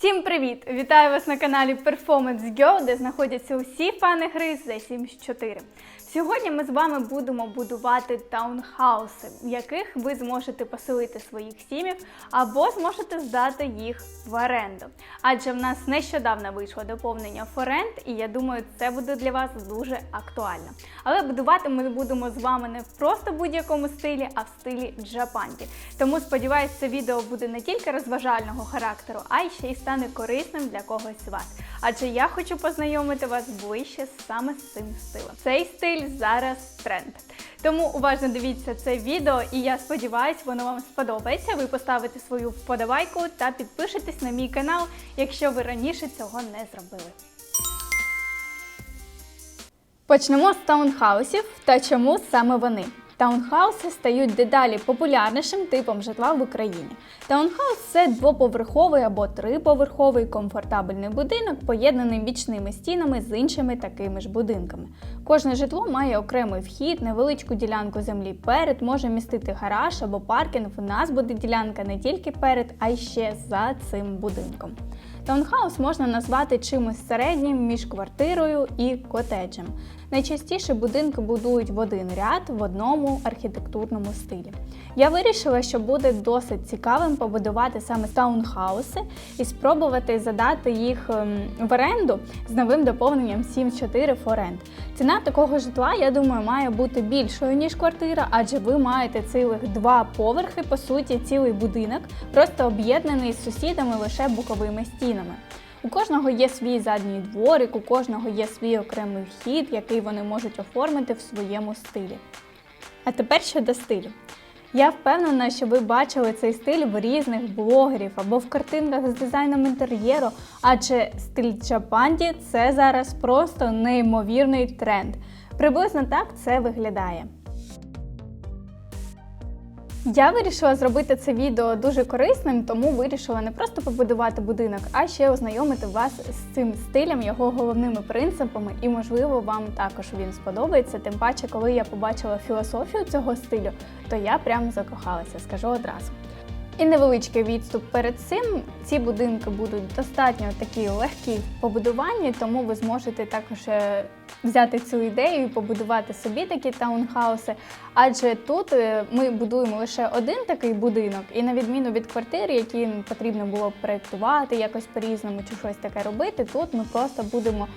Всім привіт! Вітаю вас на каналі Performance Girl, де знаходяться усі фани гри Sims 4. Сьогодні ми з вами будемо будувати таунхауси, в яких ви зможете поселити своїх сімів або зможете здати їх в оренду. Адже в нас нещодавно вийшло доповнення Форенд, і я думаю, це буде для вас дуже актуально. Але будувати ми будемо з вами не просто в будь-якому стилі, а в стилі Джапанді. Тому сподіваюся, це відео буде не тільки розважального характеру, а й ще й стане корисним для когось з вас. Адже я хочу познайомити вас ближче саме з цим стилем. Цей стиль зараз тренд. Тому уважно дивіться це відео, і я сподіваюся, воно вам сподобається. Ви поставите свою вподобайку та підпишетесь на мій канал, якщо ви раніше цього не зробили. Почнемо з таунхаусів та чому саме вони. Таунхауси стають дедалі популярнішим типом житла в Україні. Таунхаус це двоповерховий або триповерховий комфортабельний будинок, поєднаний бічними стінами з іншими такими ж будинками. Кожне житло має окремий вхід, невеличку ділянку землі перед, може містити гараж або паркінг. В нас буде ділянка не тільки перед, а й ще за цим будинком. Таунхаус можна назвати чимось середнім між квартирою і котеджем. Найчастіше будинки будують в один ряд в одному архітектурному стилі. Я вирішила, що буде досить цікавим побудувати саме таунхауси і спробувати задати їх ем, в оренду з новим доповненням 7.4 for Rent. Ціна такого житла, я думаю, має бути більшою, ніж квартира, адже ви маєте цілих два поверхи, по суті, цілий будинок, просто об'єднаний з сусідами лише боковими стінами. У кожного є свій задній дворик, у кожного є свій окремий вхід, який вони можуть оформити в своєму стилі. А тепер щодо стилю. Я впевнена, що ви бачили цей стиль в різних блогерів або в картинках з дизайном інтер'єру, адже стиль Джапанді це зараз просто неймовірний тренд. Приблизно так це виглядає. Я вирішила зробити це відео дуже корисним, тому вирішила не просто побудувати будинок, а ще ознайомити вас з цим стилем, його головними принципами, і, можливо, вам також він сподобається. Тим паче, коли я побачила філософію цього стилю, то я прям закохалася, скажу одразу. І невеличкий відступ перед цим. Ці будинки будуть достатньо такі легкі в побудуванні, тому ви зможете також е, взяти цю ідею і побудувати собі такі таунхауси. Адже тут е, ми будуємо лише один такий будинок, і на відміну від квартир, які потрібно було проєктувати якось по-різному чи щось таке робити, тут ми просто будемо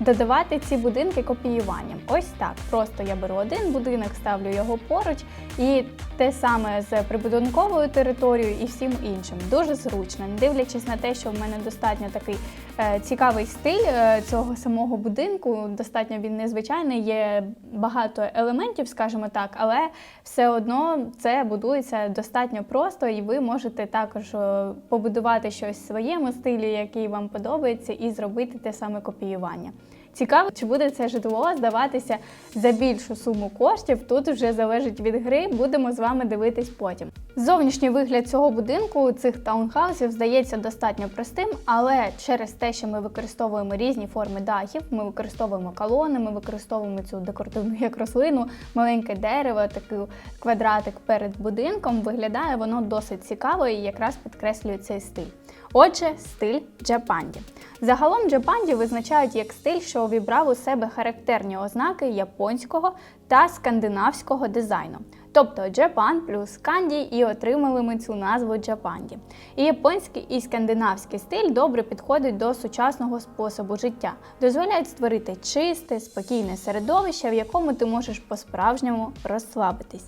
додавати ці будинки копіюванням. Ось так. Просто я беру один будинок, ставлю його поруч, і те саме з прибудинковою територією і всім іншим. Дуже зручно, не дивлячись на те, що в мене достатньо такий е, цікавий стиль е, цього самого будинку. Достатньо він незвичайний, є багато елементів, скажімо так, але все одно це будується достатньо просто, і ви можете також е, побудувати щось в своєму стилі, який вам подобається, і зробити те саме копіювання. Цікаво, чи буде це житло здаватися за більшу суму коштів. Тут вже залежить від гри, будемо з вами дивитись потім. Зовнішній вигляд цього будинку, цих таунхаусів, здається достатньо простим, але через те, що ми використовуємо різні форми дахів, ми використовуємо колони, ми використовуємо цю декоративну як рослину, маленьке дерево, такий квадратик перед будинком, виглядає воно досить цікаво і якраз підкреслює цей стиль. Отже, стиль джапанді. Загалом джапанді визначають як стиль, що увібрав у себе характерні ознаки японського та скандинавського дизайну. Тобто Джапан плюс канді і отримали ми цю назву Джапанді. І японський і скандинавський стиль добре підходять до сучасного способу життя, дозволяють створити чисте, спокійне середовище, в якому ти можеш по-справжньому розслабитись.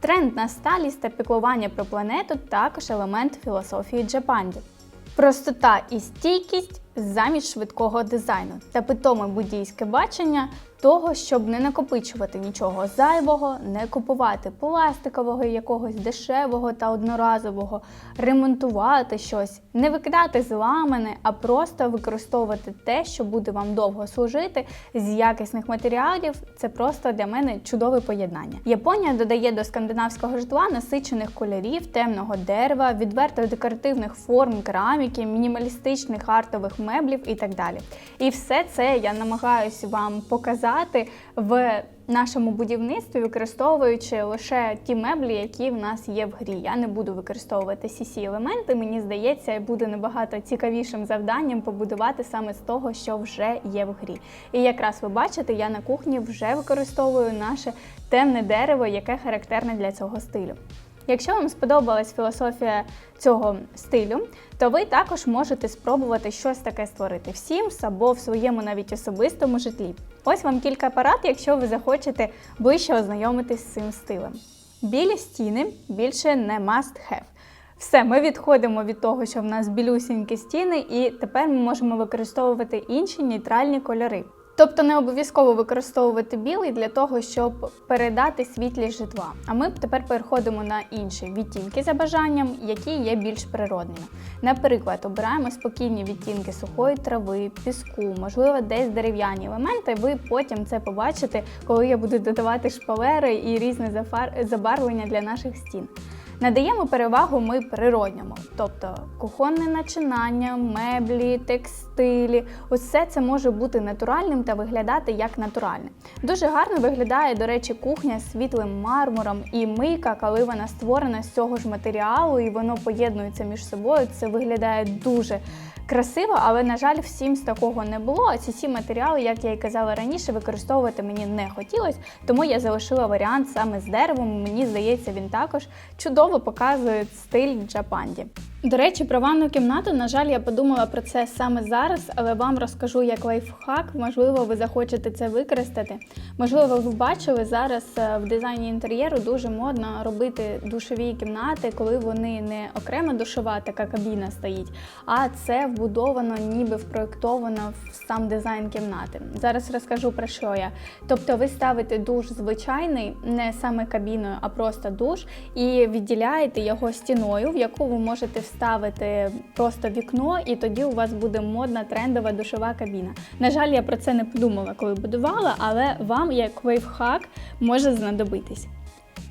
Тренд на сталість та піклування про планету також елемент філософії Джапанді. Простота і стійкість замість швидкого дизайну. Та питоме буддійське бачення того, щоб не накопичувати нічого зайвого, не купувати пластикового, якогось дешевого та одноразового, ремонтувати щось, не викидати зламане, а просто використовувати те, що буде вам довго служити з якісних матеріалів. Це просто для мене чудове поєднання. Японія додає до скандинавського житла насичених кольорів, темного дерева, відверто декоративних форм кераміки, мінімалістичних артових меблів і так далі. І все це я намагаюся вам показати показати в нашому будівництві, використовуючи лише ті меблі, які в нас є в грі. Я не буду використовувати cc елементи. Мені здається, буде набагато цікавішим завданням побудувати саме з того, що вже є в грі. І якраз ви бачите, я на кухні вже використовую наше темне дерево, яке характерне для цього стилю. Якщо вам сподобалась філософія цього стилю, то ви також можете спробувати щось таке створити в Sims або в своєму навіть особистому житлі. Ось вам кілька парад, якщо ви захочете ближче ознайомитись з цим стилем. Білі стіни більше не must have. Все, ми відходимо від того, що в нас білюсінькі стіни, і тепер ми можемо використовувати інші нейтральні кольори. Тобто не обов'язково використовувати білий для того, щоб передати світлість житла. А ми тепер переходимо на інші відтінки за бажанням, які є більш природними. Наприклад, обираємо спокійні відтінки сухої трави, піску, можливо, десь дерев'яні елементи. Ви потім це побачите, коли я буду додавати шпалери і різне забарвлення для наших стін. Надаємо перевагу ми природньому, тобто кухонне начинання, меблі, текстилі. Усе це може бути натуральним та виглядати як натуральне. Дуже гарно виглядає, до речі, кухня з світлим мармуром і мийка, коли вона створена з цього ж матеріалу і воно поєднується між собою. Це виглядає дуже красиво, але на жаль, всім з такого не було. А ці всі матеріали, як я і казала раніше, використовувати мені не хотілося, тому я залишила варіант саме з деревом. Мені здається, він також чудово показує стиль Джапанді. До речі, про ванну кімнату, на жаль, я подумала про це саме зараз, але вам розкажу як лайфхак. Можливо, ви захочете це використати. Можливо, ви бачили зараз е, в дизайні інтер'єру дуже модно робити душові кімнати, коли вони не окрема душова така кабіна стоїть, а це вбудовано, ніби впроєктовано в сам дизайн кімнати. Зараз розкажу про що я. Тобто, ви ставите душ звичайний, не саме кабіною, а просто душ, і відділяєте його стіною, в яку ви можете вставити просто вікно, і тоді у вас буде модна трендова душова кабіна. На жаль, я про це не подумала, коли будувала, але вам як лайфхак може знадобитись.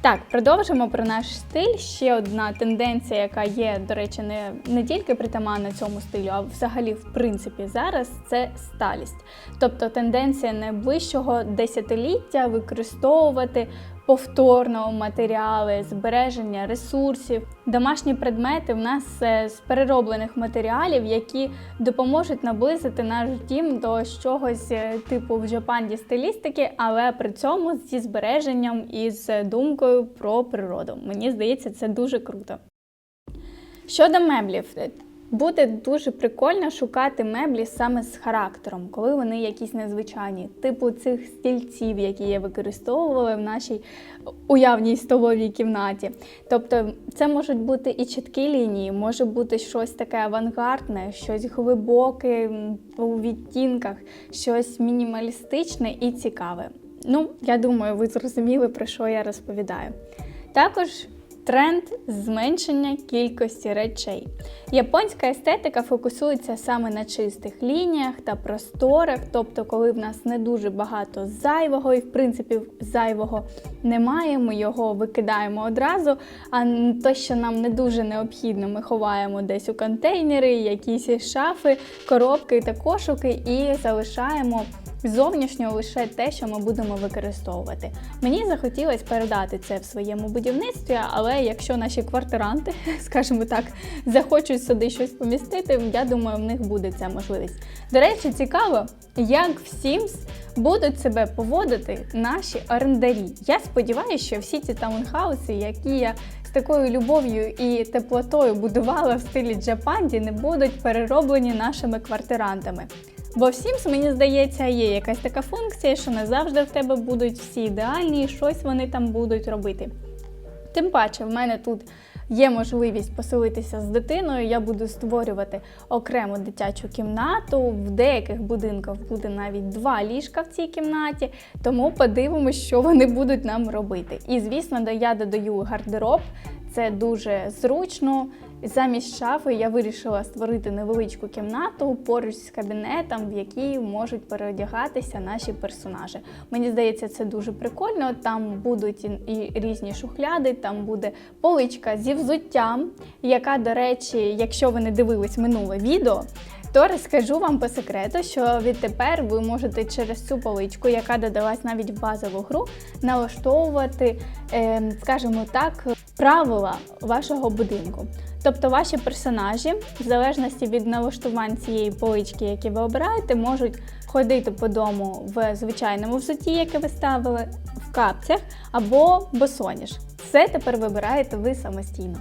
Так, продовжимо про наш стиль. Ще одна тенденція, яка є, до речі, не, не тільки притаманна цьому стилю, а взагалі, в принципі, зараз це сталість. Тобто тенденція найближчого десятиліття використовувати повторно матеріали, збереження ресурсів, домашні предмети в нас е, з перероблених матеріалів, які допоможуть наблизити наш дім до чогось е, типу в Джапанді стилістики, але при цьому зі збереженням і з думкою про природу. Мені здається, це дуже круто. Щодо меблів, буде дуже прикольно шукати меблі саме з характером, коли вони якісь незвичайні, типу цих стільців, які я використовувала в нашій уявній столовій кімнаті. Тобто, це можуть бути і чіткі лінії, може бути щось таке авангардне, щось глибоке у відтінках, щось мінімалістичне і цікаве. Ну, я думаю, ви зрозуміли, про що я розповідаю. Також тренд зменшення кількості речей. Японська естетика фокусується саме на чистих лініях та просторах, тобто, коли в нас не дуже багато зайвого, і в принципі зайвого немає, ми його викидаємо одразу. А те, що нам не дуже необхідно, ми ховаємо десь у контейнери, якісь шафи, коробки та кошики і залишаємо. Зовнішньо лише те, що ми будемо використовувати. Мені захотілося передати це в своєму будівництві, але якщо наші квартиранти, скажімо так, захочуть сюди щось помістити, я думаю, в них буде ця можливість. До речі, цікаво, як в Sims будуть себе поводити наші орендарі. Я сподіваюся, що всі ці таунхауси, які я такою любов'ю і теплотою будувала в стилі Джапанді, не будуть перероблені нашими квартирантами. Бо в Sims, мені здається, є якась така функція, що не завжди в тебе будуть всі ідеальні, і щось вони там будуть робити. Тим паче, в мене тут є можливість поселитися з дитиною. Я буду створювати окрему дитячу кімнату. В деяких будинках буде навіть два ліжка в цій кімнаті. Тому подивимось, що вони будуть нам робити. І звісно, я додаю гардероб. Це дуже зручно. Замість шафи я вирішила створити невеличку кімнату поруч з кабінетом, в якій можуть переодягатися наші персонажі. Мені здається, це дуже прикольно. Там будуть і, різні шухляди, там буде поличка зі взуттям, яка, до речі, якщо ви не дивились минуле відео, То розкажу вам по секрету, що відтепер ви можете через цю поличку, яка додалась навіть в базову гру, налаштовувати, е, скажімо так, правила вашого будинку. Тобто ваші персонажі, в залежності від налаштувань цієї полички, які ви обираєте, можуть ходити по дому в звичайному взутті, яке ви ставили, в капцях або босоніж. Це тепер вибираєте ви самостійно.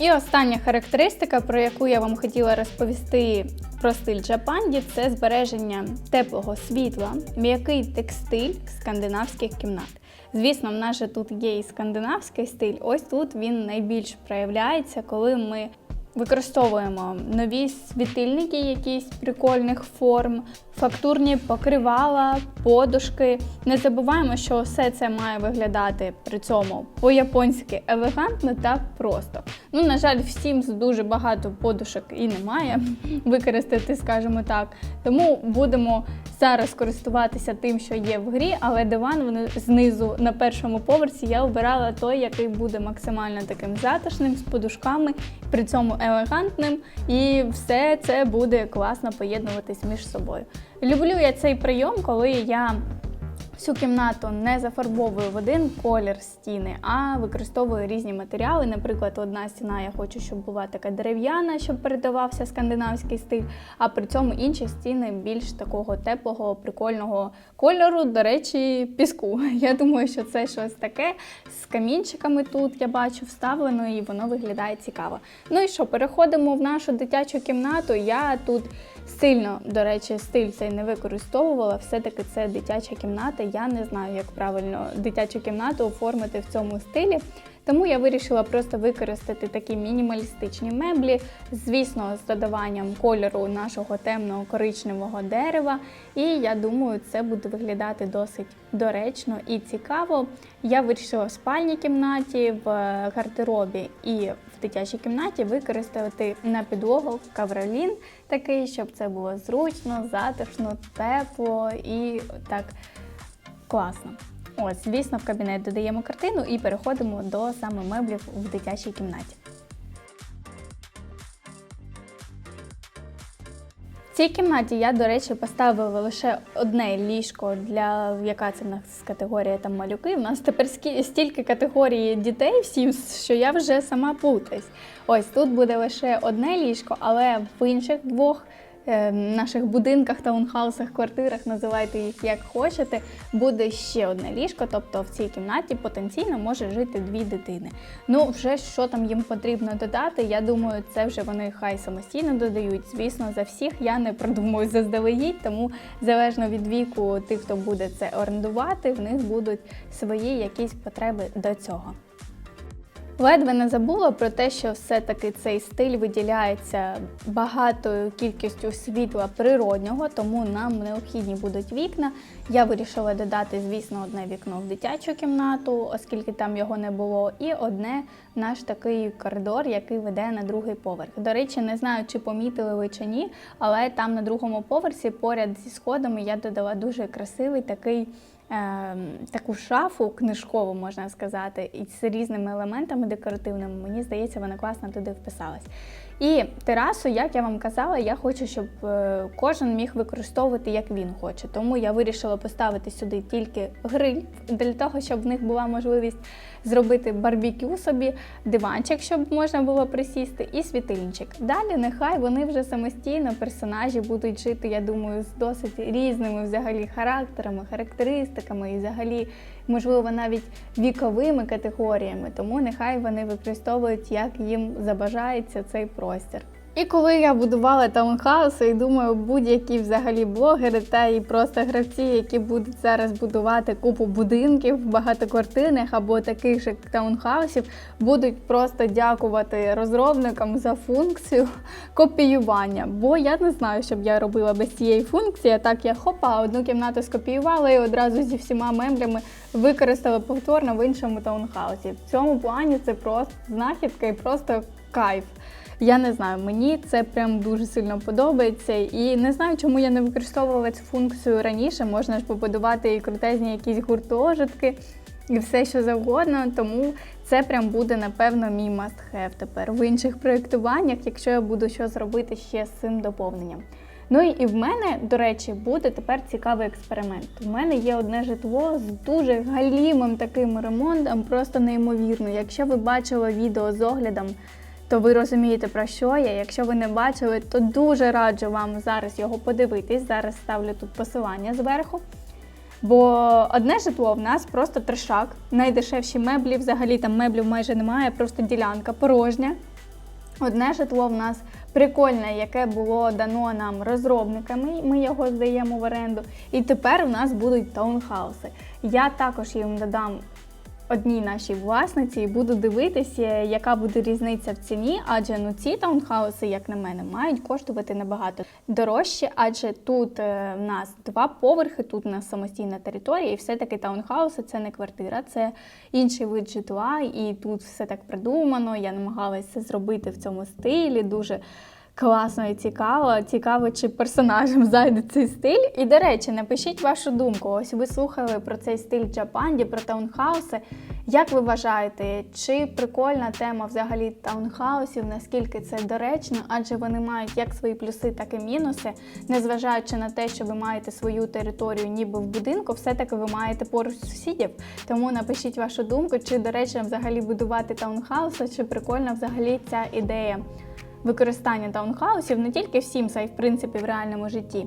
І остання характеристика, про яку я вам хотіла розповісти про стиль Джапанді, це збереження теплого світла, м'який текстиль скандинавських кімнат. Звісно, в нас же тут є і скандинавський стиль. Ось тут він найбільш проявляється, коли ми використовуємо нові світильники, якісь прикольних форм, фактурні покривала, подушки. Не забуваємо, що все це має виглядати при цьому по-японськи елегантно та просто. Ну, на жаль, в Sims дуже багато подушок і немає використати, скажімо так. Тому будемо зараз користуватися тим, що є в грі, але диван знизу на першому поверсі я обирала той, який буде максимально таким затишним, з подушками, при цьому елегантним, і все це буде класно поєднуватись між собою. Люблю я цей прийом, коли я всю кімнату не зафарбовую в один колір стіни, а використовую різні матеріали. Наприклад, одна стіна я хочу, щоб була така дерев'яна, щоб передавався скандинавський стиль, а при цьому інші стіни більш такого теплого, прикольного кольору, до речі, піску. Я думаю, що це щось таке з камінчиками тут я бачу вставлено, і воно виглядає цікаво. Ну і що, переходимо в нашу дитячу кімнату. Я тут сильно, до речі, стиль цей не використовувала. Все-таки це дитяча кімната. Я не знаю, як правильно дитячу кімнату оформити в цьому стилі. Тому я вирішила просто використати такі мінімалістичні меблі, звісно, з додаванням кольору нашого темного коричневого дерева. І я думаю, це буде виглядати досить доречно і цікаво. Я вирішила в спальній кімнаті, в гардеробі і в дитячій кімнаті використати на підлогу кавролін такий, щоб це було зручно, затишно, тепло і так класно. Ось, звісно, в кабінет додаємо картину і переходимо до саме меблів в дитячій кімнаті. В цій кімнаті я, до речі, поставила лише одне ліжко, для яка це в нас категорія там малюки. У нас тепер стільки категорій дітей всім, що я вже сама путаюсь. Ось тут буде лише одне ліжко, але в інших двох наших будинках, таунхаусах, квартирах, називайте їх як хочете, буде ще одне ліжко. Тобто в цій кімнаті потенційно може жити дві дитини. Ну, вже що там їм потрібно додати, я думаю, це вже вони хай самостійно додають. Звісно, за всіх я не продумую заздалегідь, тому залежно від віку тих, хто буде це орендувати, в них будуть свої якісь потреби до цього. Ледве не забула про те, що все-таки цей стиль виділяється багатою кількістю світла природнього, тому нам необхідні будуть вікна. Я вирішила додати, звісно, одне вікно в дитячу кімнату, оскільки там його не було, і одне наш такий коридор, який веде на другий поверх. До речі, не знаю, чи помітили ви чи ні, але там на другому поверсі, поряд зі сходами, я додала дуже красивий такий. Е, Таку шафу книжкову, можна сказати, і з різними елементами декоративними. Мені здається, вона класно туди вписалась. І терасу, як я вам казала, я хочу, щоб е, кожен міг використовувати як він хоче. Тому я вирішила поставити сюди тільки гриль для того, щоб в них була можливість зробити барбікю собі, диванчик, щоб можна було присісти, і світильничок. Далі нехай вони вже самостійно персонажі будуть жити, я думаю, з досить різними взагалі характерами, характеристиками і взагалі, можливо, навіть віковими категоріями. Тому нехай вони використовують, як їм забажається цей простір. І коли я будувала таунхауси, і думаю, будь-які взагалі блогери та і просто гравці, які будуть зараз будувати купу будинків, в багатоквартирних або таких же таунхаусів, будуть просто дякувати розробникам за функцію копіювання. Бо я не знаю, що б я робила без цієї функції. Так я хопа, одну кімнату скопіювала і одразу зі всіма меблями використала повторно в іншому таунхаусі. В цьому плані це просто знахідка і просто кайф. Я не знаю, мені це прям дуже сильно подобається. І не знаю, чому я не використовувала цю функцію раніше. Можна ж побудувати і крутезні якісь гуртожитки. і все, що завгодно. Тому це прям буде, напевно, мій must have тепер в інших проєктуваннях, якщо я буду щось робити ще з цим доповненням. Ну і в мене, до речі, буде тепер цікавий експеримент. У мене є одне житло з дуже галімим таким ремонтом, просто неймовірно. Якщо ви бачили відео з оглядом, то ви розумієте про що я. Якщо ви не бачили, то дуже раджу вам зараз його подивитись. Зараз ставлю тут посилання зверху. Бо одне житло в нас просто трешак, найдешевші меблі, взагалі там меблів майже немає, просто ділянка порожня. Одне житло в нас прикольне, яке було дано нам розробниками. Ми його здаємо в оренду. І тепер у нас будуть таунхауси. Я також їм додам одній нашій власниці і буду дивитися, яка буде різниця в ціні, адже ну ці таунхауси, як на мене, мають коштувати набагато дорожче, адже тут е, в нас два поверхи, тут у нас самостійна територія, і все-таки таунхауси це не квартира, це інший вид житла, і тут все так придумано. Я намагалася зробити в цьому стилі. Дуже Класно і цікаво. Цікаво, чи персонажам зайде цей стиль. І, до речі, напишіть вашу думку. Ось ви слухали про цей стиль Джапанді, про таунхауси. Як ви вважаєте, чи прикольна тема взагалі таунхаусів, наскільки це доречно, адже вони мають як свої плюси, так і мінуси, незважаючи на те, що ви маєте свою територію, ніби в будинку, все-таки ви маєте поруч сусідів. Тому напишіть вашу думку, чи доречно взагалі будувати таунхауси, чи прикольна взагалі ця ідея використання таунхаусів не тільки в Sims, а й в принципі в реальному житті.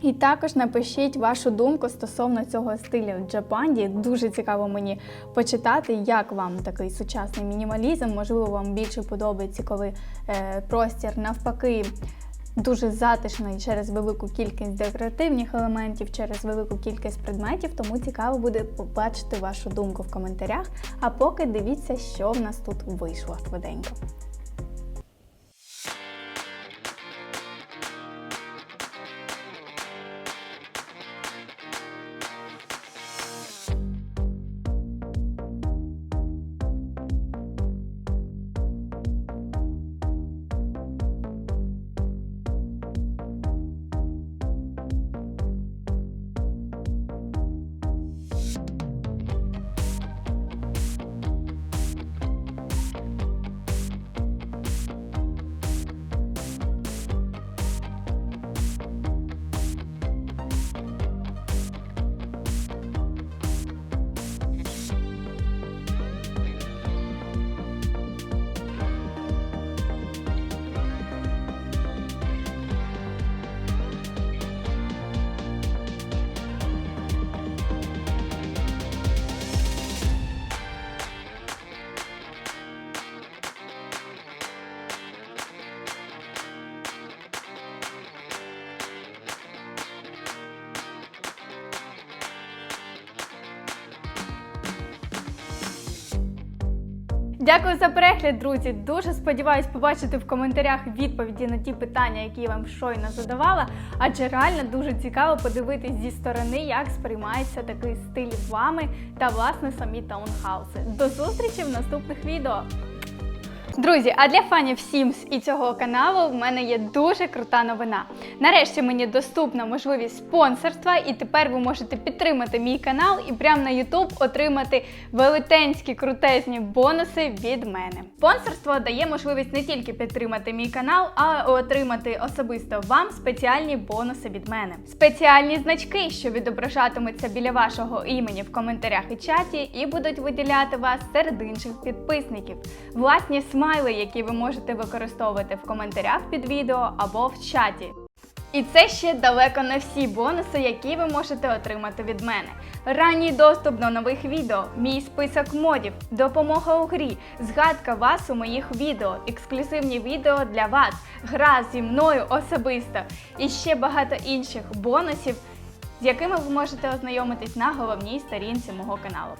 І також напишіть вашу думку стосовно цього стилю Джапанді. Дуже цікаво мені почитати, як вам такий сучасний мінімалізм. Можливо, вам більше подобається, коли е, простір навпаки. Дуже затишний через велику кількість декоративних елементів, через велику кількість предметів, тому цікаво буде побачити вашу думку в коментарях. А поки дивіться, що в нас тут вийшло швиденько. Дякую за перегляд, друзі. Дуже сподіваюсь побачити в коментарях відповіді на ті питання, які я вам щойно задавала. Адже реально дуже цікаво подивитись зі сторони, як сприймається такий стиль вами та власне самі таунхауси. До зустрічі в наступних відео. Друзі, а для фанів Sims і цього каналу в мене є дуже крута новина. Нарешті мені доступна можливість спонсорства, і тепер ви можете підтримати мій канал і прямо на YouTube отримати велетенські крутезні бонуси від мене. Спонсорство дає можливість не тільки підтримати мій канал, а отримати особисто вам спеціальні бонуси від мене. Спеціальні значки, що відображатимуться біля вашого імені в коментарях і чаті, і будуть виділяти вас серед інших підписників. Власні смайли, які ви можете використовувати в коментарях під відео або в чаті. І це ще далеко не всі бонуси, які ви можете отримати від мене. Ранній доступ до нових відео, мій список модів, допомога у грі, згадка вас у моїх відео, ексклюзивні відео для вас, гра зі мною особисто і ще багато інших бонусів, з якими ви можете ознайомитись на головній сторінці мого каналу.